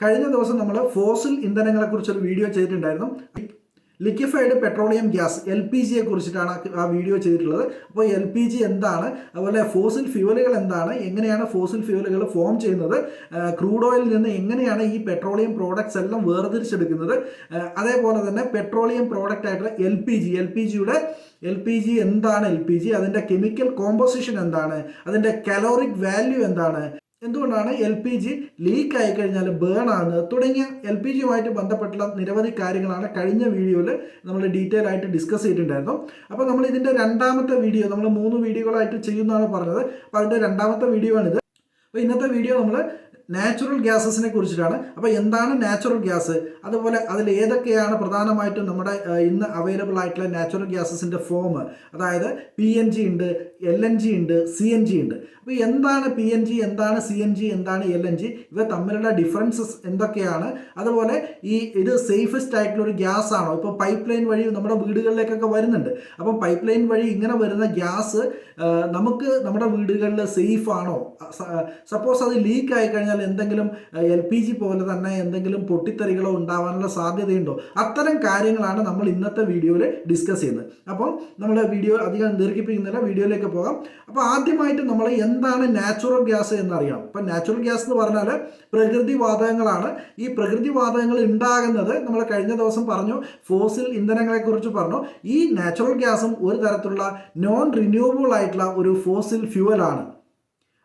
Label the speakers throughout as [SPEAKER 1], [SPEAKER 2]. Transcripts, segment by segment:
[SPEAKER 1] കഴിഞ്ഞ ദിവസം നമ്മൾ ഫോസിൽ ഇന്ധനങ്ങളെ കുറിച്ചൊരു വീഡിയോ ചെയ്തിട്ടുണ്ടായിരുന്നു. Liquefied petroleum gas L P ജിയെ കുറിച്ചിട്ടാണ് ആ വീഡിയോ ചെയ്തിട്ടുള്ളത്. അപ്പോൾ എൽ പി ജി എന്താണ്? അതുപോലെ ഫോസിൽ ഫ്യൂവലുകൾ എന്താണ്? എങ്ങനെയാണ് ഫോസിൽ ഫ്യൂവലുകൾ ഫോം ചെയ്യുന്നത്? ക്രൂഡ് ഓയിലിൽ നിന്ന് എങ്ങനെയാണ് ഈ പെട്രോളിയം പ്രോഡക്ട്സ് എല്ലാം വേർതിരിച്ചെടുക്കുന്നത്? അതേപോലെ തന്നെ പെട്രോളിയം പ്രോഡക്റ്റ് ആയിട്ടുള്ള L P G L P ജിയുടെ എൽ പി ജി എന്താണ് എൽ പി ജി അതിന്റെ കെമിക്കൽ കോമ്പോസിഷൻ എന്താണ്? അതിന്റെ കലോറിക് വാല്യൂ എന്താണ്? എന്തുകൊണ്ടാണ് എൽ പി ജി ലീക്ക് ആയി കഴിഞ്ഞാൽ ബേൺ ആകുന്നത്? തുടങ്ങിയ എൽ പി ജിയുമായിട്ട് ബന്ധപ്പെട്ടുള്ള നിരവധി കാര്യങ്ങളാണ് കഴിഞ്ഞ വീഡിയോയിൽ നമ്മൾ ഡീറ്റെയിൽ ആയിട്ട് ഡിസ്കസ് ചെയ്തിട്ടുണ്ടായിരുന്നു. അപ്പോൾ നമ്മൾ ഇതിന്റെ രണ്ടാമത്തെ വീഡിയോ നമ്മൾ മൂന്ന് വീഡിയോകളായിട്ട് ചെയ്യുന്നതാണ് പറഞ്ഞത്. അപ്പോൾ അതിന്റെ രണ്ടാമത്തെ വീഡിയോ ആണിത്. അപ്പോൾ ഇന്നത്തെ വീഡിയോ നമ്മൾ നാച്ചുറൽ ഗ്യാസസിനെ കുറിച്ചിട്ടാണ്. അപ്പോൾ എന്താണ് നാച്ചുറൽ ഗ്യാസ് അതുപോലെ അതിൽ ഏതൊക്കെയാണ് പ്രധാനമായിട്ടും നമ്മുടെ ഇന്ന് അവൈലബിൾ ആയിട്ടുള്ള നാച്ചുറൽ ഗ്യാസസിന്റെ ഫോം അതായത് പി എൻ ജി ഉണ്ട് എൽ എൻ ജി ഉണ്ട് സി എൻ ജി ഉണ്ട്. അപ്പോൾ എന്താണ് പി എൻ ജി എന്താണ് സി എൻ ജി എന്താണ് എൽ എൻ ജി ഇവ തമ്മിലുള്ള ഡിഫറൻസസ് എന്തൊക്കെയാണ്? അതുപോലെ ഈ ഇത് സേഫസ്റ്റ് ആയിട്ടുള്ള ഒരു ഗ്യാസ് ആണോ? ഇപ്പോൾ പൈപ്പ് ലൈൻ വഴി നമ്മുടെ വീടുകളിലേക്കൊക്കെ വരുന്നുണ്ട്. അപ്പം പൈപ്പ് ലൈൻ വഴി ഇങ്ങനെ വരുന്ന ഗ്യാസ് നമുക്ക് നമ്മുടെ വീടുകളിൽ സേഫ് ആണോ? സപ്പോസ് അത് ലീക്ക് ആയി കഴിഞ്ഞാൽ എന്തെങ്കിലും എൽ പി ജി പോലെ തന്നെ എന്തെങ്കിലും പൊട്ടിത്തെറികളോ ഉണ്ടാവാനുള്ള സാധ്യതയുണ്ടോ? അത്തരം കാര്യങ്ങളാണ് നമ്മൾ ഇന്നത്തെ വീഡിയോയിൽ ഡിസ്കസ് ചെയ്യുന്നത്. അപ്പോൾ നമ്മൾ വീഡിയോ അധികം ദീർഘിപ്പിക്കുന്നില്ല വീഡിയോയിലേക്ക് പോകാം. അപ്പോൾ ആദ്യമായിട്ട് നമ്മൾ എന്താണ് നാച്ചുറൽ ഗ്യാസ് എന്നറിയണം. അപ്പം നാച്ചുറൽ ഗ്യാസ് എന്ന് പറഞ്ഞാൽ പ്രകൃതി വാതകങ്ങളാണ് ഈ പ്രകൃതി വാതകങ്ങൾ ഉണ്ടാകുന്നത് നമ്മൾ കഴിഞ്ഞ ദിവസം പറഞ്ഞു ഫോസിൽ ഇന്ധനങ്ങളെക്കുറിച്ച് പറഞ്ഞു. ഈ നാച്ചുറൽ ഗ്യാസും ഒരു തരത്തിലുള്ള നോൺ റിന്യൂവബിൾ ആയിട്ടുള്ള ഒരു ഫോസിൽ ഫ്യൂവലാണ്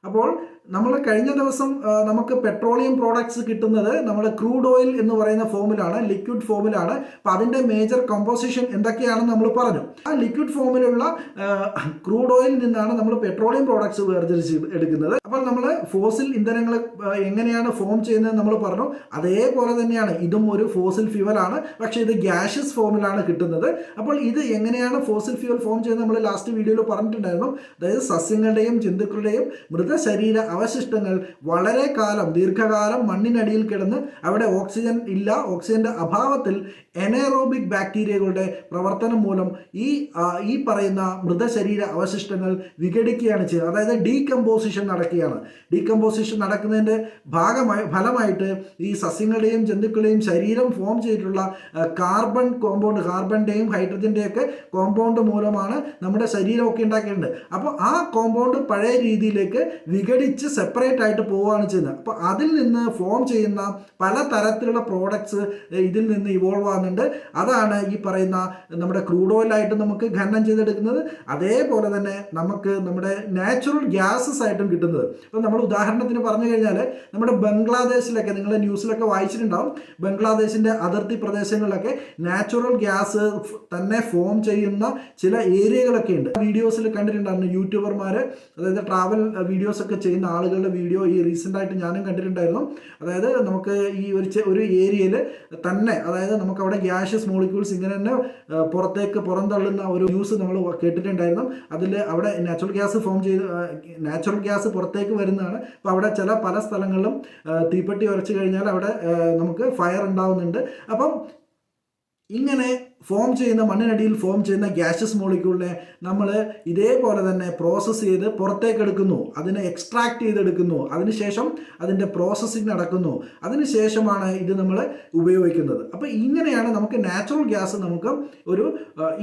[SPEAKER 1] അപ്പോൾ നമ്മൾ കഴിഞ്ഞ ദിവസം നമുക്ക് പെട്രോളിയം പ്രോഡക്ട്സ് കിട്ടുന്നത് നമ്മൾ ക്രൂഡ് ഓയിൽ എന്ന് പറയുന്ന ഫോമിലാണ് ലിക്വിഡ് ഫോമിലാണ് അപ്പോൾ അതിന്റെ മേജർ കമ്പോസിഷൻ എന്തൊക്കെയാണെന്ന് നമ്മൾ പറഞ്ഞു. ആ ലിക്വിഡ് ഫോമിലുള്ള ക്രൂഡ് ഓയിൽ നിന്നാണ് നമ്മൾ പെട്രോളിയം പ്രോഡക്ട്സ് വേർതിരിച്ച് എടുക്കുന്നത്. അപ്പോൾ നമ്മൾ ഫോസിൽ ഇന്ധനങ്ങൾ എങ്ങനെയാണ് ഫോം ചെയ്യുന്നത് നമ്മൾ പറഞ്ഞു. അതേപോലെ തന്നെയാണ് ഇതും ഒരു ഫോസിൽ ഫ്യൂവലാണ് പക്ഷേ ഇത് ഗ്യാഷസ് ഫോമിലാണ് കിട്ടുന്നത്. അപ്പോൾ ഇത് എങ്ങനെയാണ് ഫോസിൽ ഫ്യൂവൽ ഫോം ചെയ്യുന്നത് നമ്മൾ ലാസ്റ്റ് വീഡിയോയിൽ പറഞ്ഞിട്ടുണ്ടായിരുന്നു. അതായത് സസ്യങ്ങളുടെയും ജന്തുക്കളുടെയും മൃതശരീര അവശിഷ്ടങ്ങൾ വളരെ കാലം ദീർഘകാലം മണ്ണിനടിയിൽ കിടന്ന് അവിടെ ഓക്സിജൻ ഇല്ല. ഓക്സിജന്റെ അഭാവത്തിൽ എനേറോബിക് ബാക്ടീരിയകളുടെ പ്രവർത്തനം മൂലം ഈ ഈ പറയുന്ന മൃതശരീര അവശിഷ്ടങ്ങൾ വിഘടിക്കുകയാണ് ചെയ്യുന്നത്. അതായത് ഡീകമ്പോസിഷൻ നടക്കുകയാണ്. ഡീകമ്പോസിഷൻ നടക്കുന്നതിന്റെ ഭാഗമായി ഫലമായിട്ട് ഈ സസ്യങ്ങളുടെയും ജന്തുക്കളുടെയും ശരീരം ഫോം ചെയ്തിട്ടുള്ള കാർബൺ കോമ്പൗണ്ട് കാർബണിന്റെയും ഹൈഡ്രജന്റെയും ഒക്കെ കോമ്പൗണ്ട് മൂലമാണ് നമ്മുടെ ശരീരമൊക്കെ ഉണ്ടാക്കിയിട്ടുണ്ട്. അപ്പോൾ ആ കോമ്പൗണ്ട് പഴയ രീതിയിലേക്ക് വിഘടിച്ച് സെപ്പറേറ്റ് ആയിട്ട് പോവുകയാണ് ചെയ്യുന്നത്. അപ്പോൾ അതിൽ നിന്ന് ഫോം ചെയ്യുന്ന പല തരത്തിലുള്ള പ്രോഡക്ട്സ് ഇതിൽ നിന്ന് ഇവോൾവ് ആകുന്നുണ്ട്. അതാണ് ഈ പറയുന്ന നമ്മുടെ ക്രൂഡ് ഓയിലായിട്ട് നമുക്ക് ഖനനം ചെയ്തെടുക്കുന്നത്. അതേപോലെ തന്നെ നമുക്ക് നമ്മുടെ നാച്ചുറൽ ഗ്യാസസ് ആയിട്ടും കിട്ടുന്നത്. അപ്പോൾ നമ്മൾ ഉദാഹരണത്തിന് പറഞ്ഞു കഴിഞ്ഞാൽ നമ്മുടെ ബംഗ്ലാദേശിലൊക്കെ നിങ്ങൾ ന്യൂസിലൊക്കെ വായിച്ചിട്ടുണ്ടാവും. ബംഗ്ലാദേശിന്റെ അതിർത്തി പ്രദേശങ്ങളിലൊക്കെ നാച്ചുറൽ ഗ്യാസ് തന്നെ ഫോം ചെയ്യുന്ന ചില ഏരിയകളൊക്കെ ഉണ്ട്. വീഡിയോസിൽ കണ്ടിട്ടുണ്ടായിരുന്നു യൂട്യൂബർമാർ അതായത് ട്രാവൽ വീഡിയോസൊക്കെ ചെയ്യുന്ന ആളുകളുടെ വീഡിയോ ഈ റീസെന്റ് ആയിട്ട് ഞാനും കണ്ടിട്ടുണ്ടായിരുന്നു. അതായത് നമുക്ക് ഈ ഒരു ഒരു ഏരിയയിൽ തന്നെ അതായത് നമുക്ക് അവിടെ ഗ്യാഷ്യസ് മോളിക്യൂൾസ് ഇങ്ങനെ തന്നെ പുറത്തേക്ക് പുറന്തള്ളുന്ന ഒരു ന്യൂസ് നമ്മൾ കേട്ടിട്ടുണ്ടായിരുന്നു. അതിൽ അവിടെ നാച്ചുറൽ ഗ്യാസ് ഫോം ചെയ്ത് നാച്ചുറൽ ഗ്യാസ് പുറത്തേക്ക് വരുന്നതാണ്. അപ്പോൾ അവിടെ ചില പല സ്ഥലങ്ങളിലും തീപ്പെട്ടി ഉരച്ചു കഴിഞ്ഞാൽ അവിടെ നമുക്ക് ഫയർ ഉണ്ടാവുന്നുണ്ട്. അപ്പം ഇങ്ങനെ ഫോം ചെയ്യുന്ന മണ്ണിനടിയിൽ ഫോം ചെയ്യുന്ന ഗ്യാസസ് മോളിക്യൂളിനെ നമ്മൾ ഇതേപോലെ തന്നെ പ്രോസസ്സ് ചെയ്ത് പുറത്തേക്ക് എടുക്കുന്നു അതിനെ എക്സ്ട്രാക്ട് ചെയ്തെടുക്കുന്നു. അതിനുശേഷം അതിന്റെ പ്രോസസ്സിങ് നടക്കുന്നു. അതിനുശേഷമാണ് ഇത് നമ്മൾ ഉപയോഗിക്കുന്നത്. അപ്പോൾ ഇങ്ങനെയാണ് നമുക്ക് നാച്ചുറൽ ഗ്യാസ് നമുക്ക് ഒരു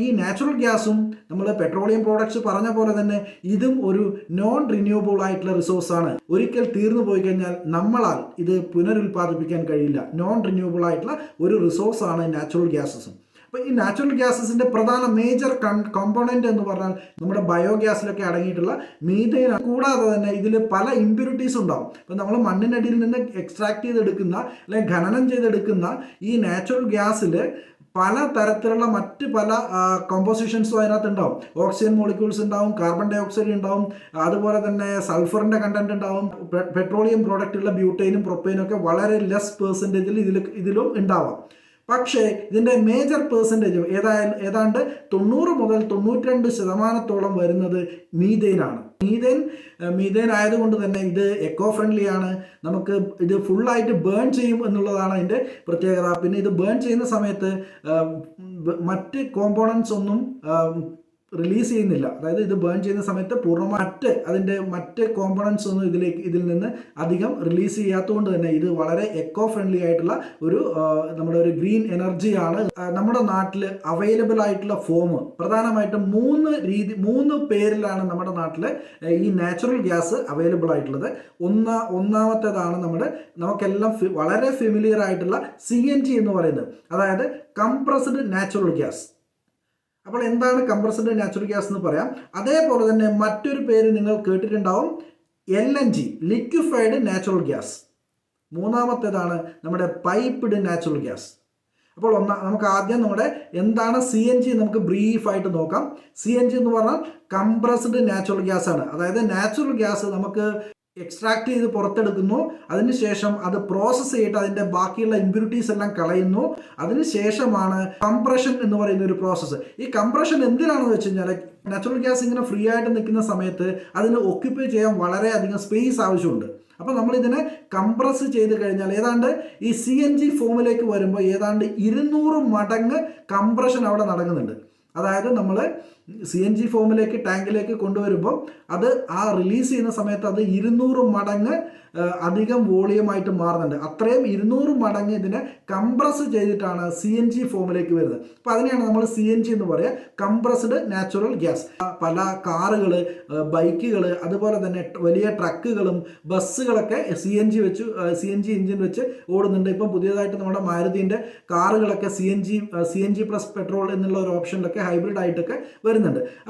[SPEAKER 1] ഈ നാച്ചുറൽ ഗ്യാസും നമ്മൾ പെട്രോളിയം പ്രോഡക്ട്സ് പറഞ്ഞ പോലെ തന്നെ ഇതും ഒരു നോൺ റിന്യൂവബിൾ ആയിട്ടുള്ള റിസോഴ്സാണ് ഒരിക്കൽ തീർന്നു പോയി കഴിഞ്ഞാൽ നമ്മളാൽ ഇത് പുനരുൽപ്പാദിപ്പിക്കാൻ കഴിയില്ല. നോൺ റിന്യൂവബിൾ ആയിട്ടുള്ള ഒരു റിസോഴ്സാണ് നാച്ചുറൽ ഗ്യാസസും അപ്പോൾ ഈ നാച്ചുറൽ ഗ്യാസസിന്റെ പ്രധാന മേജർ കോമ്പോണന്റ് എന്ന് പറഞ്ഞാൽ നമ്മുടെ ബയോഗ്യാസിലൊക്കെ അടങ്ങിയിട്ടുള്ള മീതയിൽ കൂടാതെ തന്നെ ഇതിൽ പല ഇമ്പ്യൂരിറ്റീസ് ഉണ്ടാവും. അപ്പോൾ നമ്മൾ മണ്ണിനടിയിൽ നിന്ന് എക്സ്ട്രാക്ട് ചെയ്തെടുക്കുന്ന അല്ലെങ്കിൽ ഖനനം ചെയ്തെടുക്കുന്ന ഈ നാച്ചുറൽ ഗ്യാസിൽ പല തരത്തിലുള്ള മറ്റ് പല കോമ്പോസിഷൻസും അതിനകത്ത് ഉണ്ടാവും. ഓക്സിജൻ മോളിക്യൂൾസ് ഉണ്ടാവും കാർബൺ ഡൈ ഓക്സൈഡ് ഉണ്ടാവും അതുപോലെ തന്നെ സൾഫറിന്റെ കണ്ടന്റ് ഉണ്ടാവും പെട്രോളിയം പ്രോഡക്റ്റുള്ള ബ്യൂട്ടൈനും പ്രൊപ്പൈനും ഒക്കെ വളരെ ലെസ് പേഴ്സന്റേജിൽ ഇതിൽ ഇതിലും ഉണ്ടാവാം. പക്ഷേ ഇതിന്റെ മേജർ പേഴ്സന്റേജ് ഏതായാലും ഏതാണ്ട് തൊണ്ണൂറ് മുതൽ തൊണ്ണൂറ്റിരണ്ട് ശതമാനത്തോളം വരുന്നത് മീതേനാണ് മീതേൻ മീതേൻ ആയതുകൊണ്ട് തന്നെ ഇത് എക്കോ ഫ്രണ്ട്ലി ആണ്. നമുക്ക് ഇത് ഫുള്ളായിട്ട് ബേൺ ചെയ്യും എന്നുള്ളതാണ് അതിന്റെ പ്രത്യേകത. പിന്നെ ഇത് ബേൺ ചെയ്യുന്ന സമയത്ത് മറ്റ് കോമ്പോണൻസ് ഒന്നും റിലീസ് ചെയ്യുന്നില്ല. അതായത് ഇത് ബേൺ ചെയ്യുന്ന സമയത്ത് പൂർണമായി മറ്റ് അതിന്റെ മറ്റ് കോമ്പണൻസ് ഒന്നും ഇതിലേക്ക് ഇതിൽ നിന്ന് അധികം റിലീസ് ചെയ്യാത്തതുകൊണ്ട് തന്നെ ഇത് വളരെ എക്കോ ഫ്രണ്ട്ലി ആയിട്ടുള്ള ഒരു നമ്മുടെ ഒരു ഗ്രീൻ എനർജിയാണ് നമ്മുടെ നാട്ടിൽ അവൈലബിൾ ആയിട്ടുള്ള ഫോം പ്രധാനമായിട്ടും മൂന്ന് രീതി മൂന്ന് പേരിലാണ് നമ്മുടെ നാട്ടിൽ ഈ നാച്ചുറൽ ഗ്യാസ് അവൈലബിൾ ആയിട്ടുള്ളത്. ഒന്നാ ഒന്നാമത്തേതാണ് നമ്മുടെ നമുക്കെല്ലാം വളരെ ഫെമിലിയർ ആയിട്ടുള്ള സി എൻ ജി എന്ന് പറയുന്നത്. അതായത് കംപ്രസ്ഡ് നാച്ചുറൽ ഗ്യാസ് അപ്പോൾ എന്താണ് കംപ്രസ്ഡ് നാച്ചുറൽ ഗ്യാസ് എന്ന് പറയാം? അതേപോലെ തന്നെ മറ്റൊരു പേര് നിങ്ങൾ കേട്ടിട്ടുണ്ടാവും L N G liquefied natural gas മൂന്നാമത്തേതാണ് നമ്മുടെ പൈപ്പ്ഡ് നാച്ചുറൽ ഗ്യാസ് അപ്പോൾ ഒന്നാ നമുക്ക് ആദ്യം നമ്മുടെ എന്താണ് സി എൻ ജി നമുക്ക് ബ്രീഫായിട്ട് നോക്കാം. സി എൻ ജി എന്ന് പറഞ്ഞാൽ കംപ്രസ്ഡ് നാച്ചുറൽ ഗ്യാസ് ആണ്. അതായത് നാച്ചുറൽ ഗ്യാസ് നമുക്ക് എക്സ്ട്രാക്ട് ചെയ്ത് പുറത്തെടുക്കുന്നു. അതിനുശേഷം അത് പ്രോസസ്സ് ചെയ്തിട്ട് അതിന്റെ ബാക്കിയുള്ള ഇമ്പ്യൂരിറ്റീസ് എല്ലാം കളയുന്നു. അതിനുശേഷമാണ് കംപ്രഷൻ എന്ന് പറയുന്ന ഒരു പ്രോസസ്സ് ഈ കംപ്രഷൻ എന്തിനാണെന്ന് വെച്ച് കഴിഞ്ഞാൽ നാച്ചുറൽ ഗ്യാസ് ഇങ്ങനെ ഫ്രീ ആയിട്ട് നിൽക്കുന്ന സമയത്ത് അതിന് ഒക്യുപ്പൈ ചെയ്യാൻ വളരെയധികം സ്പേസ് ആവശ്യമുണ്ട്. അപ്പോൾ നമ്മൾ ഇതിനെ കംപ്രസ് ചെയ്ത് കഴിഞ്ഞാൽ ഏതാണ്ട് ഈ സി എൻ ജി ഫോമിലേക്ക് വരുമ്പോൾ ഏതാണ്ട് ഇരുന്നൂറ് മടങ്ങ് കംപ്രഷൻ അവിടെ നടക്കുന്നുണ്ട്. അതായത് നമ്മൾ സി എൻ ജി ഫോമിലേക്ക് ടാങ്കിലേക്ക് കൊണ്ടുവരുമ്പോൾ അത് ആ റിലീസ് ചെയ്യുന്ന സമയത്ത് അത് ഇരുന്നൂറ് മടങ്ങ് അധികം വോളിയമായിട്ട് മാറുന്നുണ്ട്. അത്രയും ഇരുന്നൂറ് മടങ്ങ് ഇതിനെ കംപ്രസ് ചെയ്തിട്ടാണ് സി എൻ ജി ഫോമിലേക്ക് വരുന്നത്. അപ്പോൾ അതിനെയാണ് നമ്മൾ സി എൻ ജി എന്ന് പറയുക കംപ്രസ്ഡ് നാച്ചുറൽ ഗ്യാസ് പല കാറുകൾ ബൈക്കുകൾ അതുപോലെ തന്നെ വലിയ ട്രക്കുകളും ബസ്സുകളൊക്കെ സി എൻ ജി വെച്ച് സി എൻ ജി എഞ്ചിൻ വെച്ച് ഓടുന്നുണ്ട്. ഇപ്പം പുതിയതായിട്ട് നമ്മുടെ മാരുതിന്റെ കാറുകളൊക്കെ C N G C N G plus petrol എന്നുള്ള ഒരു ഓപ്ഷനിലൊക്കെ ഹൈബ്രിഡ് ആയിട്ടൊക്കെ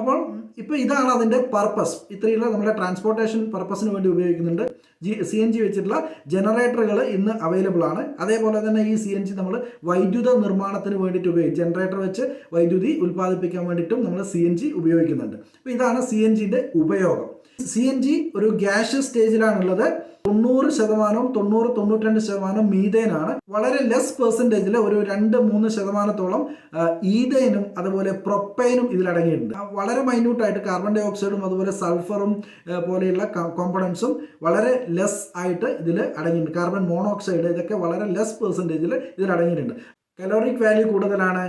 [SPEAKER 1] അപ്പോൾ ഇപ്പോൾ ഇതാണ് അതിന്റെ പർപ്പസ് ഇത്രയുള്ള നമ്മുടെ ട്രാൻസ്പോർട്ടേഷൻ പർപ്പസിന് വേണ്ടി ഉപയോഗിക്കുന്നുണ്ട്. ജി സി എൻ ജി വെച്ചിട്ടുള്ള ജനറേറ്ററുകൾ ഇന്ന് അവൈലബിൾ ആണ്. അതേപോലെ തന്നെ ഈ സി എൻ ജി നമ്മൾ വൈദ്യുത നിർമ്മാണത്തിന് വേണ്ടിയിട്ട് ഉപയോഗിക്കും ജനറേറ്റർ വെച്ച് വൈദ്യുതി ഉൽപ്പാദിപ്പിക്കാൻ വേണ്ടിയിട്ടും നമ്മൾ സി എൻ ജി ഉപയോഗിക്കുന്നുണ്ട്. അപ്പോൾ ഇതാണ് സി എൻ ജിന്റെ ഉപയോഗം. സി എൻ ജി ഒരു ഗ്യാസ് സ്റ്റേജിലാണുള്ളത്. തൊണ്ണൂറ് ശതമാനവും തൊണ്ണൂറ് തൊണ്ണൂറ്റിരണ്ട് ശതമാനം മീതേനാണ് വളരെ ലെസ് പെർസെന്റേജിൽ ഒരു രണ്ട് മൂന്ന് ശതമാനത്തോളം ഈതേനും അതുപോലെ പ്രൊപ്പൈനും ആ, വളരെ മൈന്യൂട്ടായിട്ട് കാർബൺ ഡൈ ഓക്സൈഡും അതുപോലെ സൾഫറും പോലെയുള്ള കോമ്പണൻസും വളരെ ലെസ് ആയിട്ട് ഇതിൽ അടങ്ങിയിട്ടുണ്ട്. കാർബൺ മോണോക്സൈഡ് ഇതൊക്കെ വളരെ ലെസ് പെർസെന്റേജിൽ ഇതിൽ അടങ്ങിയിട്ടുണ്ട്. കലോറിക് വാല്യൂ കൂടുതലാണ്.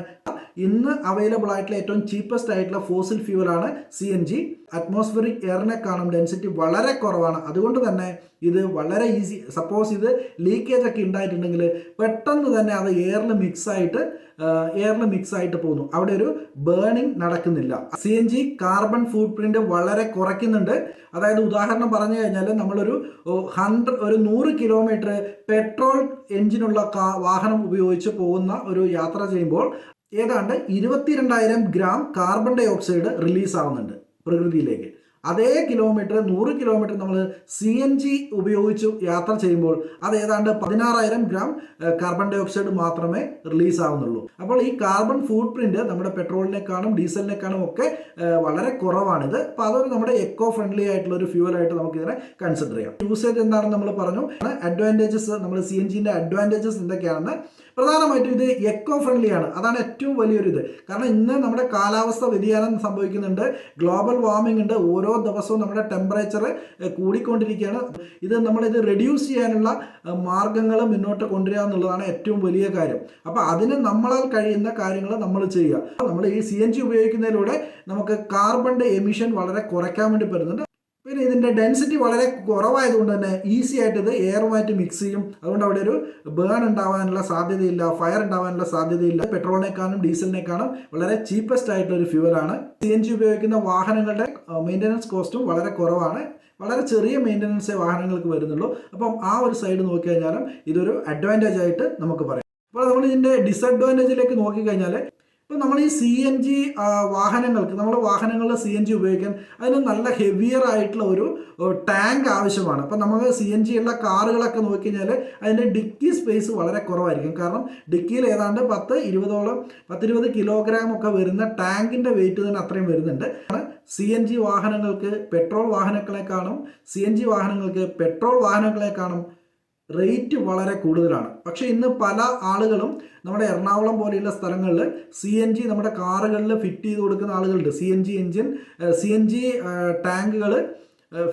[SPEAKER 1] ഇന്ന് അവൈലബിൾ ആയിട്ടുള്ള ഏറ്റവും ചീപ്പസ്റ്റ് ആയിട്ടുള്ള ഫോസിൽ ഫ്യൂവലാണ് സി എൻ ജി അറ്റ്മോസ്ഫിയറിക് എയറിനെക്കാളും ഡെൻസിറ്റി വളരെ കുറവാണ്. അതുകൊണ്ട് തന്നെ ഇത് വളരെ ഈസി സപ്പോസ് ഇത് ലീക്കേജ് ഒക്കെ ഉണ്ടായിട്ടുണ്ടെങ്കിൽ പെട്ടെന്ന് തന്നെ അത് എയറിൽ മിക്സ് ആയിട്ട് എയറിൽ മിക്സ് ആയിട്ട് പോകുന്നു. അവിടെ ഒരു ബേണിംഗ് നടക്കുന്നില്ല. C N G carbon footprint വളരെ കുറയ്ക്കുന്നുണ്ട്. അതായത് ഉദാഹരണം പറഞ്ഞു കഴിഞ്ഞാൽ നമ്മളൊരു ഹൺഡ്രഡ് ഒരു നൂറ് കിലോമീറ്റർ പെട്രോൾ എഞ്ചിനുള്ള വാഹനം ഉപയോഗിച്ച് പോകുന്ന ഒരു യാത്ര ചെയ്യുമ്പോൾ ഏതാണ്ട് ഇരുപത്തിരണ്ടായിരം gram carbon dioxide release ആവുന്നുണ്ട് പ്രകൃതിയിലേക്ക്. അതേ കിലോമീറ്റർ നൂറ് കിലോമീറ്റർ നമ്മൾ സി എൻ ജി ഉപയോഗിച്ച് യാത്ര ചെയ്യുമ്പോൾ അത് ഏതാണ്ട് പതിനാറായിരം ഗ്രാം കാർബൺ ഡൈ ഓക്സൈഡ് മാത്രമേ റിലീസ് ആവുന്നുള്ളൂ. അപ്പോൾ ഈ കാർബൺ ഫുട് പ്രിന്റ് നമ്മുടെ പെട്രോളിനെക്കാളും ഡീസലിനെക്കാളും ഒക്കെ വളരെ കുറവാണിത്. അപ്പോൾ അതൊരു നമ്മുടെ എക്കോ ഫ്രണ്ട്ലി ആയിട്ടുള്ള ഒരു ഫ്യൂവലായിട്ട് നമുക്ക് ഇതിനെ കൺസിഡർ ചെയ്യാം. യൂസേജ് എന്താണെന്ന് നമ്മൾ പറഞ്ഞു. അഡ്വാന്റേജസ് നമ്മൾ സി എൻ ജിന്റെ അഡ്വാന്റേജസ് എന്തൊക്കെയാണെന്ന് പ്രധാനമായിട്ടും ഇത് എക്കോ ഫ്രണ്ട്ലി ആണ്. അതാണ് ഏറ്റവും വലിയൊരു ഇത് കാരണം ഇന്ന് നമ്മുടെ കാലാവസ്ഥ വ്യതിയാനം സംഭവിക്കുന്നുണ്ട്. ഗ്ലോബൽ വാർമിംഗ് ഉണ്ട്. ഓരോ ദിവസവും നമ്മുടെ ടെമ്പറേച്ചർ കൂടിക്കൊണ്ടിരിക്കുകയാണ്. ഇത് നമ്മളിത് റെഡ്യൂസ് ചെയ്യാനുള്ള മാർഗങ്ങൾ മുന്നോട്ട് കൊണ്ടുവരിക എന്നുള്ളതാണ് ഏറ്റവും വലിയ കാര്യം. അപ്പോൾ അതിന് നമ്മളാൽ കഴിയുന്ന കാര്യങ്ങൾ നമ്മൾ ചെയ്യുക. നമ്മൾ ഈ സി എൻ ജി ഉപയോഗിക്കുന്നതിലൂടെ നമുക്ക് കാർബണിന്റെ എമിഷൻ വളരെ കുറയ്ക്കാൻ വേണ്ടി പറ്റുന്നുണ്ട്. പിന്നെ ഇതിന്റെ ഡെൻസിറ്റി വളരെ കുറവായതുകൊണ്ട് തന്നെ ഈസി ആയിട്ട് ഇത് എയറുമായിട്ട് മിക്സ് ചെയ്യും. അതുകൊണ്ട് അവിടെ ഒരു ബേൺ ഉണ്ടാവാനുള്ള സാധ്യതയില്ല ഫയർ ഉണ്ടാവാനുള്ള സാധ്യതയില്ല. പെട്രോളിനേക്കാളും ഡീസലിനേക്കാളും വളരെ ചീപ്പസ്റ്റ് ആയിട്ടുള്ള ഒരു ഫ്യൂവലാണ് സി എൻ ജി ഉപയോഗിക്കുന്ന വാഹനങ്ങളുടെ മെയിന്റനൻസ് കോസ്റ്റും വളരെ കുറവാണ്. വളരെ ചെറിയ മെയിന്റനൻസേ വാഹനങ്ങൾക്ക് വരുന്നുള്ളൂ. അപ്പം ആ ഒരു സൈഡ് നോക്കി കഴിഞ്ഞാലും ഇതൊരു അഡ്വാന്റേജ് ആയിട്ട് നമുക്ക് പറയാം. അപ്പോൾ നമ്മൾ ഇതിന്റെ ഡിസഡ്വാന്റേജിലേക്ക് നോക്കിക്കഴിഞ്ഞാൽ ഇപ്പോൾ നമ്മൾ ഈ സി എൻ ജി വാഹനങ്ങൾക്ക് നമ്മുടെ വാഹനങ്ങളിൽ സി എൻ ജി ഉപയോഗിക്കാൻ അതിന് നല്ല ഹെവിയർ ആയിട്ടുള്ള ഒരു ടാങ്ക് ആവശ്യമാണ്. അപ്പോൾ നമുക്ക് സി എൻ ജി ഉള്ള കാറുകളൊക്കെ നോക്കിക്കഴിഞ്ഞാൽ അതിന്റെ ഡിക്കി സ്പേസ് വളരെ കുറവായിരിക്കും. കാരണം ഡിക്കിയിൽ ഏതാണ്ട് പത്ത് ഇരുപതോളം പത്തിരുപത് കിലോഗ്രാം ഒക്കെ വരുന്ന ടാങ്കിന്റെ വെയിറ്റ് തന്നെ അത്രയും വരുന്നുണ്ട്. സി എൻ ജി വാഹനങ്ങൾക്ക് പെട്രോൾ വാഹനങ്ങളെക്കാളും സി എൻ ജി വാഹനങ്ങൾക്ക് പെട്രോൾ വാഹനങ്ങളെക്കാളും റേറ്റ് വളരെ കൂടുതലാണ്. പക്ഷേ ഇന്ന് പല ആളുകളും നമ്മുടെ എറണാകുളം പോലെയുള്ള സ്ഥലങ്ങളിൽ സി എൻ ജി നമ്മുടെ കാറുകളിൽ ഫിറ്റ് ചെയ്ത് കൊടുക്കുന്ന ആളുകളുണ്ട്. C N G engine C N G ടാങ്കുകൾ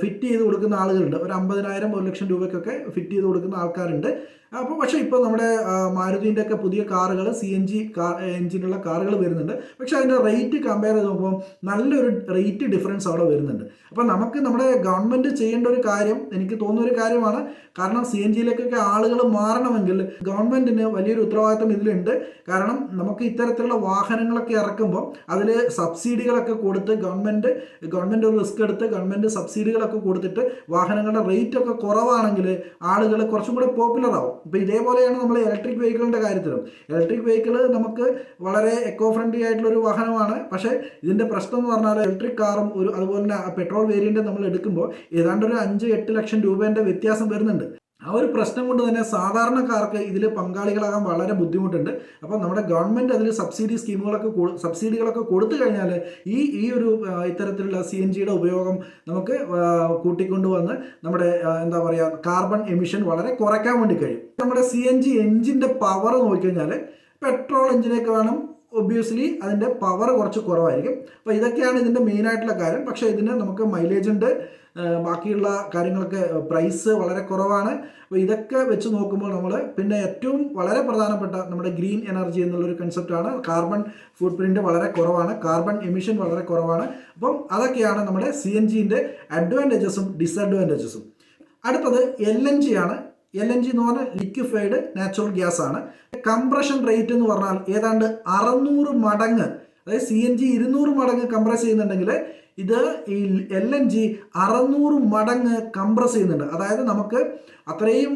[SPEAKER 1] ഫിറ്റ് ചെയ്ത് കൊടുക്കുന്ന ആളുകളുണ്ട്. ഒരു അമ്പതിനായിരം ഒരു ലക്ഷം രൂപയ്ക്കൊക്കെ ഫിറ്റ് ചെയ്ത് കൊടുക്കുന്ന ആൾക്കാരുണ്ട്. അപ്പോൾ പക്ഷേ ഇപ്പോൾ നമ്മുടെ മാരുതിന്റെ ഒക്കെ പുതിയ കാറുകൾ സി എൻ ജി കാർ എഞ്ചിനുള്ള കാറുകൾ വരുന്നുണ്ട്. പക്ഷേ അതിന്റെ റേറ്റ് കമ്പയർ ചെയ്ത് നോക്കുമ്പോൾ നല്ലൊരു റേറ്റ് ഡിഫറൻസ് അവിടെ വരുന്നുണ്ട്. അപ്പോൾ നമുക്ക് നമ്മുടെ ഗവൺമെന്റ് ചെയ്യേണ്ട ഒരു കാര്യം എനിക്ക് തോന്നുന്ന ഒരു കാര്യമാണ്. കാരണം സി എൻ ജിയിലേക്കൊക്കെ ആളുകൾ മാറണമെങ്കിൽ ഗവൺമെന്റിന് വലിയൊരു ഉത്തരവാദിത്തം ഇതിലുണ്ട്. കാരണം നമുക്ക് ഇത്തരത്തിലുള്ള വാഹനങ്ങളൊക്കെ ഇറക്കുമ്പോൾ അതിൽ സബ്സിഡികളൊക്കെ കൊടുത്ത് ഗവൺമെന്റ് ഗവൺമെന്റ് ഒരു റിസ്ക് എടുത്ത് ഗവൺമെന്റ് സബ്സിഡികളൊക്കെ കൊടുത്തിട്ട് വാഹനങ്ങളുടെ റേറ്റ് ഒക്കെ കുറവാണെങ്കിൽ ആളുകൾ കുറച്ചും കൂടെ പോപ്പുലർ ആവും. ഇപ്പോൾ ഇതേപോലെയാണ് നമ്മൾ ഇലക്ട്രിക് വെഹിക്കിളിന്റെ കാര്യത്തിലും. ഇലക്ട്രിക് വെഹിക്കിൾ നമുക്ക് വളരെ എക്കോ ഫ്രണ്ട്ലി ആയിട്ടുള്ള ഒരു വാഹനമാണ്. പക്ഷേ ഇതിന്റെ പ്രശ്നം എന്ന് പറഞ്ഞാൽ ഇലക്ട്രിക് കാറും ഒരു അതുപോലെ തന്നെ പെട്രോൾ വേരിയന്റും നമ്മൾ എടുക്കുമ്പോൾ ഏതാണ്ട് ഒരു അഞ്ച് എട്ട് ലക്ഷം രൂപേന്റെ വ്യത്യാസം വരുന്നുണ്ട്. ആ ഒരു പ്രശ്നം കൊണ്ട് തന്നെ സാധാരണക്കാർക്ക് ഇതിൽ പങ്കാളികളാകാൻ വളരെ ബുദ്ധിമുട്ടുണ്ട്. അപ്പോൾ നമ്മുടെ ഗവൺമെന്റ് അതിൽ സബ്സിഡി സ്കീമുകളൊക്കെ സബ്സിഡികളൊക്കെ കൊടുത്തു കഴിഞ്ഞാൽ ഈ ഈ ഒരു ഇത്തരത്തിലുള്ള സി എൻ ജിയുടെ ഉപയോഗം നമുക്ക് കൂട്ടിക്കൊണ്ടു വന്ന് നമ്മുടെ എന്താ പറയുക കാർബൺ എമിഷൻ വളരെ കുറയ്ക്കാൻ വേണ്ടി കഴിയും. നമ്മുടെ സി എൻ ജി എഞ്ചിന്റെ പവർ നോക്കിക്കഴിഞ്ഞാൽ പെട്രോൾ എഞ്ചിനൊക്കെ വേണം ഒബ്വിയസ്ലി അതിന്റെ പവർ കുറച്ച് കുറവായിരിക്കും. അപ്പോൾ ഇതൊക്കെയാണ് ഇതിന്റെ മെയിനായിട്ടുള്ള കാര്യം. പക്ഷേ ഇതിന് നമുക്ക് മൈലേജ് ഉണ്ട് ബാക്കിയുള്ള കാര്യങ്ങളൊക്കെ പ്രൈസ് വളരെ കുറവാണ്. അപ്പോൾ ഇതൊക്കെ വെച്ച് നോക്കുമ്പോൾ നമ്മൾ പിന്നെ ഏറ്റവും വളരെ പ്രധാനപ്പെട്ട നമ്മുടെ ഗ്രീൻ എനർജി എന്നുള്ളൊരു കൺസെപ്റ്റാണ് കാർബൺ ഫുട് പ്രിന്റ് വളരെ കുറവാണ്. കാർബൺ എമിഷൻ വളരെ കുറവാണ്. അപ്പം അതൊക്കെയാണ് നമ്മുടെ സി എൻ ജിന്റെ അഡ്വാന്റേജസും ഡിസഡ്വാന്റേജസും അടുത്തത് എൽ എൻ ജി ആണ്. എൽ എൻ ജി എന്ന് പറഞ്ഞാൽ ലിക്വിഫൈഡ് നാച്ചുറൽ ഗ്യാസ് ആണ്. കംപ്രഷൻ റേറ്റ് എന്ന് പറഞ്ഞാൽ ഏതാണ്ട് അറുന്നൂറ് മടങ്ങ് അതായത് സി എൻ ജി ഇരുന്നൂറ് മടങ്ങ് കംപ്രസ് ചെയ്യുന്നുണ്ടെങ്കിൽ ഇത് ഈ എൽ എൻ ജി അറുന്നൂറ് മടങ്ങ് കംപ്രസ് ചെയ്യുന്നുണ്ട്. അതായത് നമുക്ക് അത്രയും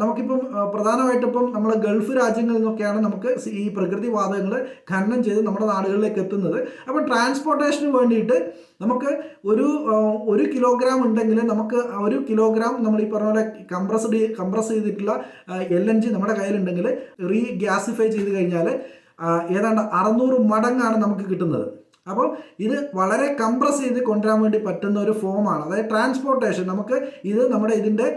[SPEAKER 1] നമുക്കിപ്പം പ്രധാനമായിട്ടിപ്പം നമ്മൾ ഗൾഫ് രാജ്യങ്ങളിൽ നിന്നൊക്കെയാണ് നമുക്ക് ഈ പ്രകൃതി വാതകങ്ങൾ ഖനനം ചെയ്ത് നമ്മുടെ നാടുകളിലേക്ക് എത്തുന്നത്. അപ്പം ട്രാൻസ്പോർട്ടേഷന് വേണ്ടിയിട്ട് നമുക്ക് ഒരു ഒരു കിലോഗ്രാം ഉണ്ടെങ്കിൽ നമുക്ക് ഒരു കിലോഗ്രാം നമ്മൾ ഈ പറഞ്ഞ പോലെ കംപ്രസ്ഡ് കംപ്രസ് ചെയ്തിട്ടുള്ള എൽ എൻ ജി നമ്മുടെ കയ്യിലുണ്ടെങ്കിൽ റീ ഗ്യാസിഫൈ ചെയ്ത് കഴിഞ്ഞാൽ ഏതാണ്ട് അറുന്നൂറ് മടങ്ങാണ് നമുക്ക് കിട്ടുന്നത്. അപ്പോൾ ഇത് വളരെ കംപ്രസ് ചെയ്ത് കൊണ്ടുവരാൻ വേണ്ടി പറ്റുന്ന ഒരു ഫോമാണ് അതായത് ട്രാൻസ്പോർട്ടേഷൻ നമുക്ക് ഇത് നമ്മുടെ ഇതിന്റെ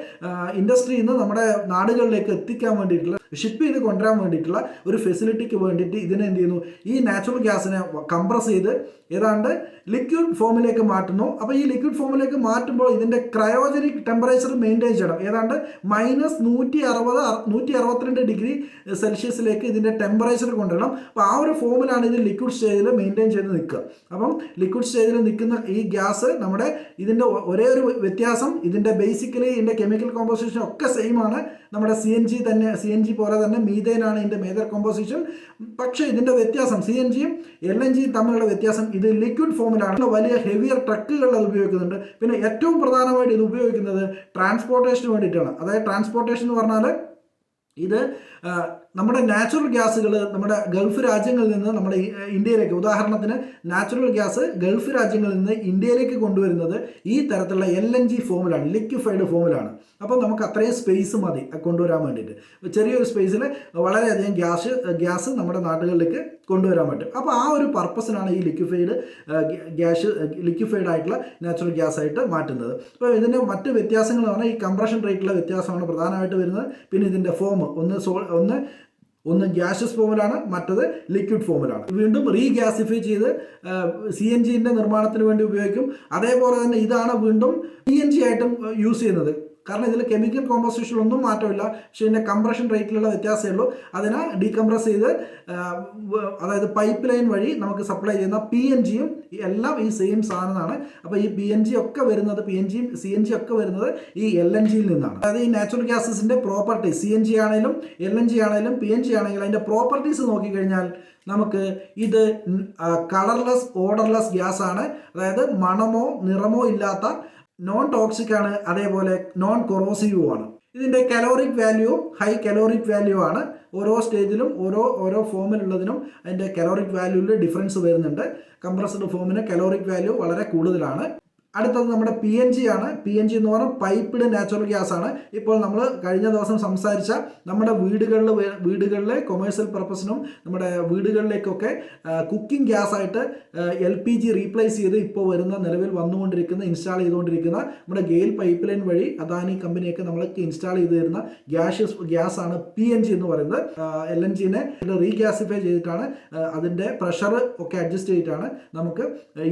[SPEAKER 1] ഇൻഡസ്ട്രിയിൽ നിന്ന് നമ്മുടെ നാടുകളിലേക്ക് എത്തിക്കാൻ വേണ്ടിയിട്ടുള്ള ഷിപ്പ് ചെയ്ത് കൊണ്ടുവരാൻ വേണ്ടിയിട്ടുള്ള ഒരു ഫെസിലിറ്റിക്ക് വേണ്ടിയിട്ട് ഇതിനെ എന്ത് ചെയ്യുന്നു? ഈ നാച്ചുറൽ ഗ്യാസിനെ കംപ്രസ് ചെയ്ത് ഏതാണ്ട് ലിക്വിഡ് ഫോമിലേക്ക് മാറ്റുന്നു. അപ്പോൾ ഈ ലിക്വിഡ് ഫോമിലേക്ക് മാറ്റുമ്പോൾ ഇതിന്റെ ക്രയോജനിക് ടെമ്പറേച്ചർ മെയിന്റെയിൻ ചെയ്യണം. ഏതാണ്ട് മൈനസ് നൂറ്റി അറുപത് നൂറ്റി അറുപത്തിരണ്ട് ഡിഗ്രി സെൽഷ്യസിലേക്ക് ഇതിന്റെ ടെമ്പറേച്ചർ കൊണ്ടുവരണം. അപ്പോൾ ആ ഒരു ഫോമിലാണ് ഇത് ലിക്വിഡ് സ്റ്റേജിൽ മെയിന്റെയിൻ ചെയ്ത് നിൽക്കുക. അപ്പം ലിക്വിഡ് സ്റ്റേജിൽ നിൽക്കുന്ന ഈ ഗ്യാസ് നമ്മുടെ ഇതിന്റെ ഒരേ ഒരു വ്യത്യാസം ഇതിന്റെ ബേസിക്കലി ഇതിന്റെ കെമിക്കൽ കോമ്പോസിഷൻ ഒക്കെ സെയിം ആണ്. നമ്മുടെ സി എൻ ജി തന്നെ സി എൻ ജി പോലെ തന്നെ മീതേനാണ് ഇതിന്റെ മേജർ കോമ്പോസിഷൻ പക്ഷേ ഇതിന്റെ വ്യത്യാസം സി എൻ ജിയും എൽ എൻ ജിയും തമ്മിലുള്ള വ്യത്യാസം ഇത് ലിക്വിഡ് ഫോമിലാണ് വലിയ ഹെവിയർ ട്രക്കുകളിൽ അത് ഉപയോഗിക്കുന്നുണ്ട്. പിന്നെ ഏറ്റവും പ്രധാനമായിട്ട് ഇത് ഉപയോഗിക്കുന്നത് ട്രാൻസ്പോർട്ടേഷന് വേണ്ടിയിട്ടാണ്. അതായത് ട്രാൻസ്പോർട്ടേഷൻ എന്ന് പറഞ്ഞാൽ ഇത് നമ്മുടെ നാച്ചുറൽ ഗ്യാസുകൾ നമ്മുടെ ഗൾഫ് രാജ്യങ്ങളിൽ നിന്ന് നമ്മുടെ ഇന്ത്യയിലേക്ക് ഉദാഹരണത്തിന് നാച്ചുറൽ ഗ്യാസ് ഗൾഫ് രാജ്യങ്ങളിൽ നിന്ന് ഇന്ത്യയിലേക്ക് കൊണ്ടുവരുന്നത് ഈ തരത്തിലുള്ള എൽ എൻ ജി ഫോമിലാണ് ലിക്വിഫൈഡ് ഫോമിലാണ് അപ്പോൾ നമുക്ക് അത്രയും സ്പേസ് മതി കൊണ്ടുവരാൻ വേണ്ടിയിട്ട്. ചെറിയൊരു സ്പേസിൽ വളരെയധികം ഗ്യാസ് ഗ്യാസ് നമ്മുടെ നാടുകളിലേക്ക് കൊണ്ടുവരാൻ പറ്റും. അപ്പോൾ ആ ഒരു പർപ്പസിനാണ് ഈ ലിക്വിഫൈഡ് ഗ്യാസ് ലിക്വിഫൈഡ് ആയിട്ടുള്ള നാച്ചുറൽ ഗ്യാസ് ആയിട്ട് മാറ്റുന്നത്. അപ്പോൾ ഇതിന്റെ മറ്റ് വ്യത്യാസങ്ങൾ എന്ന് പറഞ്ഞാൽ ഈ കംപ്രഷൻ റേറ്റിലെ വ്യത്യാസമാണ് പ്രധാനമായിട്ട് വരുന്നത്. പിന്നെ ഇതിന്റെ ഫോം ഒന്ന് സോ ഒന്ന് ഒന്ന് ഗ്യാഷസ് ഫോമിലാണ് മറ്റത് ലിക്വിഡ് ഫോമിലാണ് വീണ്ടും റീഗ്യാസിഫൈ ചെയ്ത് സി എൻ ജിന്റെ നിർമ്മാണത്തിന് വേണ്ടി ഉപയോഗിക്കും. അതേപോലെ തന്നെ ഇതാണ് വീണ്ടും സി എൻ ജി ആയിട്ടും യൂസ് ചെയ്യുന്നത്. കാരണം ഇതിൽ കെമിക്കൽ കോമ്പോസിഷനിലൊന്നും മാറ്റമില്ല. പക്ഷേ ഇതിന്റെ കംപ്രഷൻ റേറ്റിലുള്ള വ്യത്യാസമേ ഉള്ളൂ. അതിനെ ഡീകംപ്രസ് ചെയ്ത് അതായത് പൈപ്പ് ലൈൻ വഴി നമുക്ക് സപ്ലൈ ചെയ്യുന്ന പി എൻ ജിയും എല്ലാം ഈ സെയിം സാധനമാണ്. അപ്പോൾ ഈ പി എൻ ജി ഒക്കെ വരുന്നത് പി എൻ ജിയും സി എൻ ജി ഒക്കെ വരുന്നത് ഈ എൽ എൻ ജിയിൽ നിന്നാണ്. അതായത് ഈ നാച്ചുറൽ ഗ്യാസസിന്റെ പ്രോപ്പർട്ടി സി എൻ ജി ആണെങ്കിലും എൽ എൻ ജി ആണെങ്കിലും പി എൻ ജി ആണെങ്കിലും അതിന്റെ പ്രോപ്പർട്ടീസ് നോക്കിക്കഴിഞ്ഞാൽ നമുക്ക് ഇത് കളർലെസ് ഓർഡർലെസ് ഗ്യാസ് ആണ്. അതായത് മണമോ നിറമോ ഇല്ലാത്ത നോൺ ടോക്സിക് ആണ് അതേപോലെ നോൺ കൊറോസീവും ആണ്. ഇതിന്റെ caloric value high caloric value ആണ്. ഓരോ സ്റ്റേജിലും ഓരോ ഓരോ ഫോമിലുള്ളതിനും അതിന്റെ കലോറിക് വാല്യൂവിൽ ഡിഫറൻസ് വരുന്നുണ്ട്. കംപ്രസ്ഡ് ഫോമിന് കലോറിക് വാല്യൂ വളരെ കൂടുതലാണ്. അടുത്തത് നമ്മുടെ പി എൻ ജി ആണ്. പി എൻ ജി എന്ന് പറഞ്ഞാൽ പൈപ്പ്ഡ് നാച്ചുറൽ ഗ്യാസ് ആണ്. ഇപ്പോൾ നമ്മൾ കഴിഞ്ഞ ദിവസം സംസാരിച്ച നമ്മുടെ വീടുകളിൽ വീടുകളിലെ കൊമേഴ്സ്യൽ പർപ്പസിനും നമ്മുടെ വീടുകളിലേക്കൊക്കെ കുക്കിംഗ് ഗ്യാസ് ആയിട്ട് എൽ പി ജി റീപ്ലേസ് ചെയ്ത് ഇപ്പോൾ വരുന്ന നിലവിൽ വന്നുകൊണ്ടിരിക്കുന്ന ഇൻസ്റ്റാൾ ചെയ്തുകൊണ്ടിരിക്കുന്ന നമ്മുടെ ഗെയിൽ പൈപ്പ് ലൈൻ വഴി അദാനി കമ്പനിയൊക്കെ നമ്മൾ ഇൻസ്റ്റാൾ ചെയ്ത് തരുന്ന ഗ്യാസ് ഗ്യാസ് ആണ് പി എൻ ജി എന്ന് പറയുന്നത്. എൽ എൻ ജിനെ റീഗ്യാസിഫൈ ചെയ്തിട്ടാണ് അതിന്റെ പ്രഷർ ഒക്കെ അഡ്ജസ്റ്റ് ചെയ്തിട്ടാണ് നമുക്ക്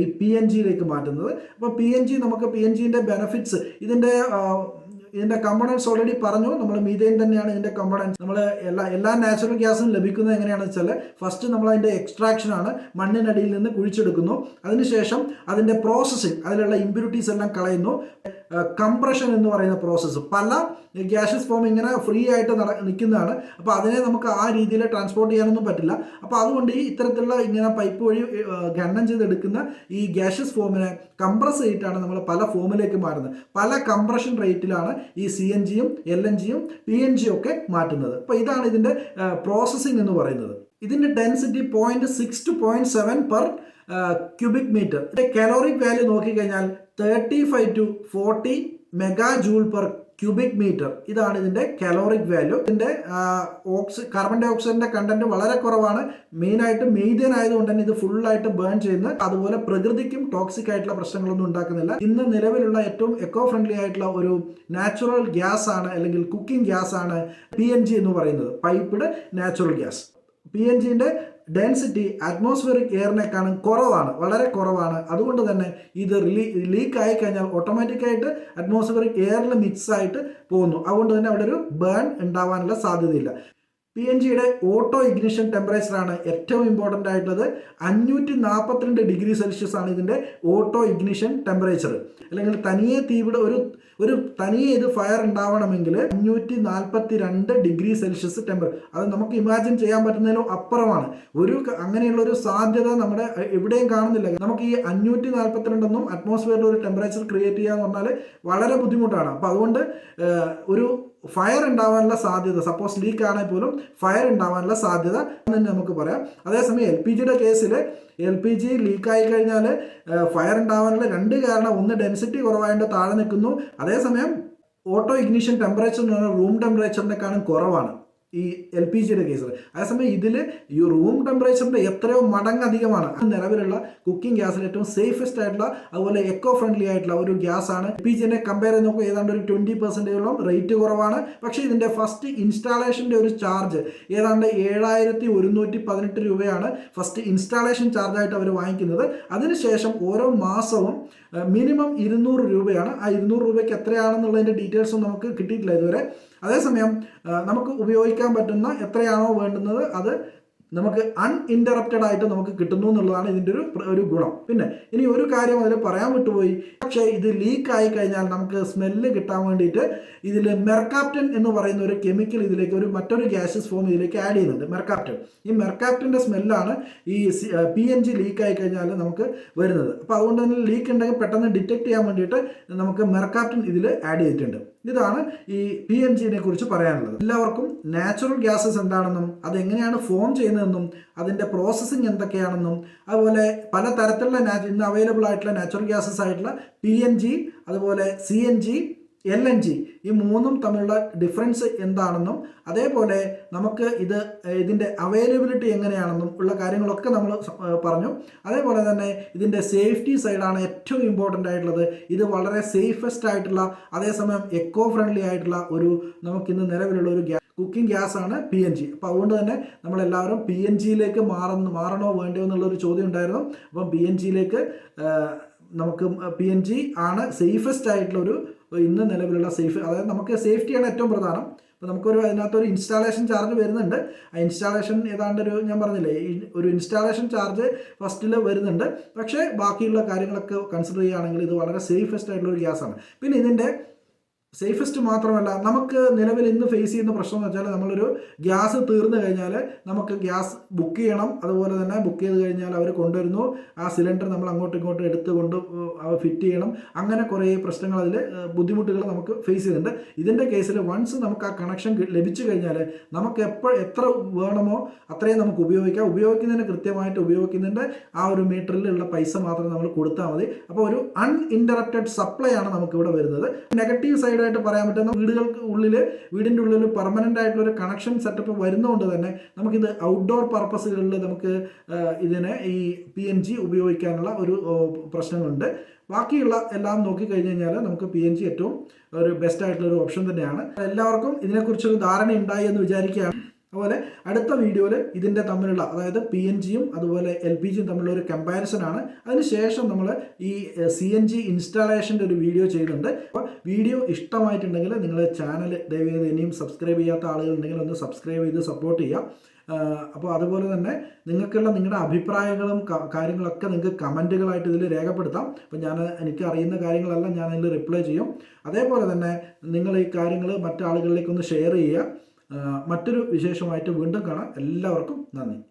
[SPEAKER 1] ഈ പി എൻ ജിയിലേക്ക് മാറ്റുന്നത്. അപ്പോൾ പി എൻ ജി നമുക്ക് പി എൻ ജിന്റെ ബെനഫിറ്റ്സ് ഇതിന്റെ ഇതിന്റെ കമ്പണൻസ് ഓൾറെഡി പറഞ്ഞു. നമ്മൾ മീതേൻ തന്നെയാണ് ഇതിന്റെ കമ്പണൻസ് നമ്മൾ എല്ലാ എല്ലാ നാച്ചുറൽ ഗ്യാസും ലഭിക്കുന്നത് എങ്ങനെയാണെന്ന് വെച്ചാൽ ഫസ്റ്റ് നമ്മൾ അതിന്റെ എക്സ്ട്രാക്ഷൻ ആണ് മണ്ണിനടിയിൽ നിന്ന് കുഴിച്ചെടുക്കുന്നു. അതിനുശേഷം അതിന്റെ പ്രോസസ്സിംഗ് അതിലുള്ള ഇമ്പ്യൂരിറ്റീസ് എല്ലാം കളയുന്നു. കംപ്രഷൻ എന്ന് പറയുന്ന പ്രോസസ്സ് പല ഗ്യാഷസ് ഫോം ഇങ്ങനെ ഫ്രീ ആയിട്ട് നട നിൽക്കുന്നതാണ്. അപ്പോൾ അതിനെ നമുക്ക് ആ രീതിയിൽ ട്രാൻസ്പോർട്ട് ചെയ്യാനൊന്നും പറ്റില്ല. അപ്പോൾ അതുകൊണ്ട് ഈ ഇത്തരത്തിലുള്ള ഇങ്ങനെ പൈപ്പ് വഴി ഖണ്ണം ചെയ്തെടുക്കുന്ന ഈ ഗ്യാഷസ് ഫോമിനെ കംപ്രസ് ചെയ്തിട്ടാണ് നമ്മൾ പല ഫോമിലേക്ക് മാറുന്നത്. പല കംപ്രഷൻ റേറ്റിലാണ് ഈ സി എൻ ജിയും എൽ എൻ ജിയും പി എൻ ജിയും ഒക്കെ മാറ്റുന്നത്. അപ്പോൾ ഇതാണ് ഇതിന്റെ പ്രോസസ്സിംഗ് എന്ന് പറയുന്നത്. ഇതിന്റെ density point six two point seven per cubic metre ഇതിന്റെ കലോറിക് വാല്യൂ നോക്കിക്കഴിഞ്ഞാൽ thirty five to forty mega joule per cubic metre. ഇതാണ് ഇതിന്റെ കലോറിക് വാല്യൂ ഇതിന്റെ ഓക്സി കാർബൺ ഡൈ ഓക്സൈഡിന്റെ കണ്ടന്റ് വളരെ കുറവാണ്. മെയിനായിട്ട് മെയ്തേൻ ആയതുകൊണ്ട് തന്നെ ഇത് ഫുള്ളായിട്ട് ബേൺ ചെയ്യുന്ന അതുപോലെ പ്രകൃതിക്കും ടോക്സിക് ആയിട്ടുള്ള പ്രശ്നങ്ങളൊന്നും ഉണ്ടാക്കുന്നില്ല. ഇന്ന് നിലവിലുള്ള ഏറ്റവും എക്കോ ഫ്രണ്ട്ലി ആയിട്ടുള്ള ഒരു നാച്ചുറൽ ഗ്യാസ് ആണ് അല്ലെങ്കിൽ കുക്കിംഗ് ഗ്യാസ് ആണ് പി എന്ന് പറയുന്നത്. Piped natural gas P N ജിന്റെ density atmospheric എയറിനേക്കാളും കുറവാണ് വളരെ കുറവാണ്. അതുകൊണ്ട് തന്നെ ഇത് ലീക്ക് ആയി കഴിഞ്ഞാൽ ഓട്ടോമാറ്റിക്കായിട്ട് അറ്റ്മോസ്ഫിയറിക് എയറിൽ മിക്സ് ആയിട്ട് പോകുന്നു. അതുകൊണ്ട് തന്നെ അവിടെ ഒരു ബേൺ ഉണ്ടാവാനുള്ള സാധ്യതയില്ല. പി എൻ ജിയുടെ ഓട്ടോ ഇഗ്നിഷൻ ടെമ്പറേച്ചർ ആണ് ഏറ്റവും ഇമ്പോർട്ടന്റ് ആയിട്ടുള്ളത്. അഞ്ഞൂറ്റി നാൽപ്പത്തിരണ്ട് ഡിഗ്രി സെൽഷ്യസ് ആണ് ഇതിന്റെ ഓട്ടോ ഇഗ്നിഷൻ ടെമ്പറേച്ചർ അല്ലെങ്കിൽ തനിയെ തീവിടെ ഒരു ഒരു തനിയെ ഇത് ഫയർ ഉണ്ടാവണമെങ്കിൽ അഞ്ഞൂറ്റി നാൽപ്പത്തി രണ്ട് ഡിഗ്രി സെൽഷ്യസ് ടെമ്പർ അത് നമുക്ക് ഇമാജിൻ ചെയ്യാൻ പറ്റുന്നതിലും അപ്പുറമാണ്. ഒരു അങ്ങനെയുള്ള ഒരു സാധ്യത നമ്മുടെ എവിടെയും കാണുന്നില്ല. നമുക്ക് ഈ അഞ്ഞൂറ്റി നാൽപ്പത്തിരണ്ടൊന്നും അറ്റ്മോസ്ഫിയറിൽ ഒരു ടെമ്പറേച്ചർ ക്രിയേറ്റ് ചെയ്യുക എന്ന് പറഞ്ഞാൽ വളരെ ബുദ്ധിമുട്ടാണ്. അപ്പോൾ അതുകൊണ്ട് ഒരു ഫയർ ഉണ്ടാവാനുള്ള സാധ്യത സപ്പോസ് ലീക്ക് ആണെങ്കിൽ പോലും ഫയർ ഉണ്ടാവാനുള്ള സാധ്യത തന്നെ നമുക്ക് പറയാം. അതേസമയം എൽ പി ജിയുടെ കേസിൽ എൽ പി ജി ലീക്കായി കഴിഞ്ഞാൽ ഫയർ ഉണ്ടാവാനുള്ള രണ്ട് കാരണം ഒന്ന് ഡെൻസിറ്റി കുറവായതുകൊണ്ട് താഴെ നിൽക്കുന്നു. അതേസമയം ഓട്ടോ ഇഗ്നിഷൻ ടെമ്പറേച്ചർ എന്ന് പറഞ്ഞാൽ റൂം ടെമ്പറേച്ചറിനെക്കാളും കുറവാണ്. ഈ എൽ പി ജിയുടെ കേസിൽ അതേസമയം ഇതിൽ ഈ റൂം ടെമ്പറേച്ചറിന്റെ എത്രയോ മടങ്ങ് അധികമാണ്. നിലവിലുള്ള കുക്കിംഗ് ഗ്യാസിൽ ഏറ്റവും സേഫസ്റ്റ് ആയിട്ടുള്ള അതുപോലെ എക്കോ ഫ്രണ്ട്ലി ആയിട്ടുള്ള ഒരു ഗ്യാസ് ആണ്. എൽ പി ജിനെ കമ്പയർ ചെയ്ത് നോക്കുമ്പോൾ ഏതാണ്ട് ഒരു ട്വന്റി പെർസെന്റേജോളം റേറ്റ് കുറവാണ്. പക്ഷേ ഇതിന്റെ ഫസ്റ്റ് ഇൻസ്റ്റാളേഷന്റെ ഒരു ചാർജ് ഏതാണ്ട് ഏഴായിരത്തി ഒരുന്നൂറ്റി പതിനെട്ട് രൂപയാണ് ഫസ്റ്റ് ഇൻസ്റ്റാളേഷൻ ചാർജായിട്ട് അവർ വാങ്ങിക്കുന്നത്. അതിനുശേഷം ഓരോ മാസവും മിനിമം ഇരുന്നൂറ് രൂപയാണ്. ആ ഇരുന്നൂറ് രൂപയ്ക്ക് എത്രയാണെന്നുള്ളതിന്റെ ഡീറ്റെയിൽസും നമുക്ക് കിട്ടിയിട്ടില്ല ഇതുവരെ. അതേസമയം നമുക്ക് ഉപയോഗിക്കാൻ പറ്റുന്ന എത്രയാണോ വേണ്ടുന്നത് അത് നമുക്ക് അൺഇന്ററപ്റ്റഡ് ആയിട്ട് നമുക്ക് കിട്ടുന്നു എന്നുള്ളതാണ് ഇതിന്റെ ഒരു ഒരു ഗുണം. പിന്നെ ഇനി ഒരു കാര്യം അതിൽ പറയാൻ വിട്ടുപോയി. പക്ഷേ ഇത് ലീക്ക് ആയി കഴിഞ്ഞാൽ നമുക്ക് സ്മെല്ല് കിട്ടാൻ വേണ്ടിയിട്ട് ഇതിൽ മെർക്കാപ്റ്റൻ എന്ന് പറയുന്ന ഒരു കെമിക്കൽ ഇതിലേക്ക് ഒരു മറ്റൊരു ഗ്യാസസ് ഫോം ഇതിലേക്ക് ആഡ് ചെയ്യുന്നുണ്ട് മെർക്കാപ്റ്റൻ ഈ മെർക്കാപ്റ്റന്റെ സ്മെല്ലാണ് ഈ പി എൻ ജി ലീക്ക് ആയി കഴിഞ്ഞാൽ നമുക്ക് വരുന്നത്. അപ്പോൾ അതുകൊണ്ട് തന്നെ ലീക്ക് ഉണ്ടെങ്കിൽ പെട്ടെന്ന് ഡിറ്റക്ട് ചെയ്യാൻ വേണ്ടിയിട്ട് നമുക്ക് മെർക്കാപ്റ്റൻ ഇതിൽ ആഡ് ചെയ്തിട്ടുണ്ട്. ഇതാണ് ഈ പി എൻ ജിനെ കുറിച്ച് പറയാനുള്ളത്. എല്ലാവർക്കും നാച്ചുറൽ ഗ്യാസസ് എന്താണെന്നും അതെങ്ങനെയാണ് ഫോം ചെയ്യുന്നതെന്നും അതിന്റെ പ്രോസസ്സിങ് എന്തൊക്കെയാണെന്നും അതുപോലെ പല തരത്തിലുള്ള ഇന്ന് അവൈലബിൾ ആയിട്ടുള്ള നാച്ചുറൽ ഗ്യാസസ് ആയിട്ടുള്ള പി എൻ ജി അതുപോലെ C N G L N G. ഈ മൂന്നും തമ്മിലുള്ള ഡിഫറൻസ് എന്താണെന്നും അതേപോലെ നമുക്ക് ഇത് ഇതിന്റെ അവൈലബിലിറ്റി എങ്ങനെയാണെന്നും ഉള്ള കാര്യങ്ങളൊക്കെ നമ്മൾ പറഞ്ഞു. അതേപോലെ തന്നെ ഇതിന്റെ സേഫ്റ്റി സൈഡാണ് ഏറ്റവും ഇമ്പോർട്ടന്റ് ആയിട്ടുള്ളത്. ഇത് വളരെ സേഫസ്റ്റ് ആയിട്ടുള്ള അതേസമയം എക്കോ ഫ്രണ്ട്ലി ആയിട്ടുള്ള ഒരു നമുക്കിന്ന് നിലവിലുള്ള ഒരു ഗ്യാസ് കുക്കിംഗ് ഗ്യാസ് ആണ് പി എൻ ജി അപ്പോൾ അതുകൊണ്ട് തന്നെ നമ്മളെല്ലാവരും പി എൻ ജിയിലേക്ക് മാറുന്നു മാറണോ വേണ്ടയോ എന്നുള്ളൊരു ചോദ്യം ഉണ്ടായിരുന്നു. അപ്പം പി എൻ ജിയിലേക്ക് നമുക്ക് പി എൻ ജി ആണ് സേഫസ്റ്റ് ആയിട്ടുള്ള ഒരു ഇന്ന് നിലവിലുള്ള സേഫ് അതായത് നമുക്ക് സേഫ്റ്റിയാണ് ഏറ്റവും പ്രധാനം. അപ്പോൾ നമുക്കൊരു അതിനകത്തൊരു ഇൻസ്റ്റാളേഷൻ ചാർജ് വരുന്നുണ്ട്. ആ ഇൻസ്റ്റാളേഷൻ ഏതാണ്ട് ഒരു ഞാൻ പറഞ്ഞില്ലേ ഒരു ഇൻസ്റ്റാളേഷൻ ചാർജ് ഫസ്റ്റിൽ വരുന്നുണ്ട്. പക്ഷേ ബാക്കിയുള്ള കാര്യങ്ങളൊക്കെ കൺസിഡർ ചെയ്യുകയാണെങ്കിൽ ഇത് വളരെ സേഫസ്റ്റ് ആയിട്ടുള്ള ഒരു ഗ്യാസാണ്. പിന്നെ ഇതിന്റെ സേഫസ്റ്റ് മാത്രമല്ല നമുക്ക് നിലവിൽ ഇന്ന് ഫേസ് ചെയ്യുന്ന പ്രശ്നം എന്ന് വെച്ചാൽ നമ്മളൊരു ഗ്യാസ് തീർന്നു കഴിഞ്ഞാൽ നമുക്ക് ഗ്യാസ് ബുക്ക് ചെയ്യണം. അതുപോലെ തന്നെ ബുക്ക് ചെയ്ത് കഴിഞ്ഞാൽ അവർ കൊണ്ടുവരുന്നു. ആ സിലിണ്ടർ നമ്മൾ അങ്ങോട്ടും ഇങ്ങോട്ടും എടുത്ത് കൊണ്ട് ഫിറ്റ് ചെയ്യണം. അങ്ങനെ കുറേ പ്രശ്നങ്ങൾ അതിൽ ബുദ്ധിമുട്ടുകൾ നമുക്ക് ഫേസ് ചെയ്യുന്നുണ്ട്. ഇതിന്റെ കേസിൽ വൺസ് നമുക്ക് ആ കണക്ഷൻ ലഭിച്ചു കഴിഞ്ഞാൽ നമുക്ക് എപ്പോൾ എത്ര വേണമോ അത്രയും നമുക്ക് ഉപയോഗിക്കാം. ഉപയോഗിക്കുന്നതിന് കൃത്യമായിട്ട് ഉപയോഗിക്കുന്നതിന്റെ ആ ഒരു മീറ്ററിലുള്ള പൈസ മാത്രം നമ്മൾ കൊടുത്താൽ മതി. അപ്പോൾ ഒരു അൺഇന്ററപ്റ്റഡ് സപ്ലൈ ആണ് നമുക്കിവിടെ വരുന്നത്. നെഗറ്റീവ് സൈഡായിട്ട് പറയാൻ പറ്റുന്ന വീടുകൾക്ക് ഉള്ളിൽ വീടിന്റെ ഉള്ളിൽ പെർമനന്റ് ആയിട്ടുള്ള ഒരു കണക്ഷൻ സെറ്റപ്പ് വരുന്നതുകൊണ്ട് തന്നെ നമുക്കിത് ഔട്ട്ഡോർ പർപ്പസുകളിൽ നമുക്ക് ഇതിനെ ഈ പി എൻ ജി ഉപയോഗിക്കാനുള്ള ഒരു പ്രശ്നമുണ്ട് ബാക്കിയുള്ള എല്ലാം നോക്കിക്കഴിഞ്ഞ് കഴിഞ്ഞാൽ നമുക്ക് പി എൻ ജി ഏറ്റവും ഒരു ബെസ്റ്റ് ആയിട്ടുള്ള ഒരു ഓപ്ഷൻ തന്നെയാണ്. എല്ലാവർക്കും ഇതിനെക്കുറിച്ചൊരു ധാരണ ഉണ്ടായി എന്ന് വിചാരിക്കുകയാണ്. അതുപോലെ അടുത്ത വീഡിയോയിൽ ഇതിന്റെ തമ്മിലുള്ള അതായത് പി എൻ ജിയും അതുപോലെ എൽ പി ജിയും തമ്മിലുള്ള ഒരു കമ്പാരിസൺ ആണ്. അതിനുശേഷം നമ്മൾ ഈ സി എൻ ജി ഇൻസ്റ്റാളേഷന്റെ ഒരു വീഡിയോ ചെയ്തിട്ടുണ്ട്. അപ്പോൾ വീഡിയോ ഇഷ്ടമായിട്ടുണ്ടെങ്കിൽ നിങ്ങൾ ചാനൽ ദയവേത് ഇനിയും സബ്സ്ക്രൈബ് ചെയ്യാത്ത ആളുകളുണ്ടെങ്കിൽ ഒന്ന് സബ്സ്ക്രൈബ് ചെയ്ത് സപ്പോർട്ട് ചെയ്യുക. അപ്പോൾ അതുപോലെ തന്നെ നിങ്ങൾക്കുള്ള നിങ്ങളുടെ അഭിപ്രായങ്ങളും കാര്യങ്ങളൊക്കെ നിങ്ങൾക്ക് കമന്റുകളായിട്ട് ഇതിൽ രേഖപ്പെടുത്താം. അപ്പോൾ ഞാൻ എനിക്ക് അറിയുന്ന കാര്യങ്ങളെല്ലാം ഞാൻ അതിൽ റിപ്ലൈ ചെയ്യും. അതേപോലെ തന്നെ നിങ്ങൾ ഈ കാര്യങ്ങൾ മറ്റാളുകളിലേക്കൊന്ന് ഷെയർ ചെയ്യുക. മറ്റൊരു വിശേഷമായിട്ട് വീണ്ടും കാണാം. എല്ലാവർക്കും നന്ദി.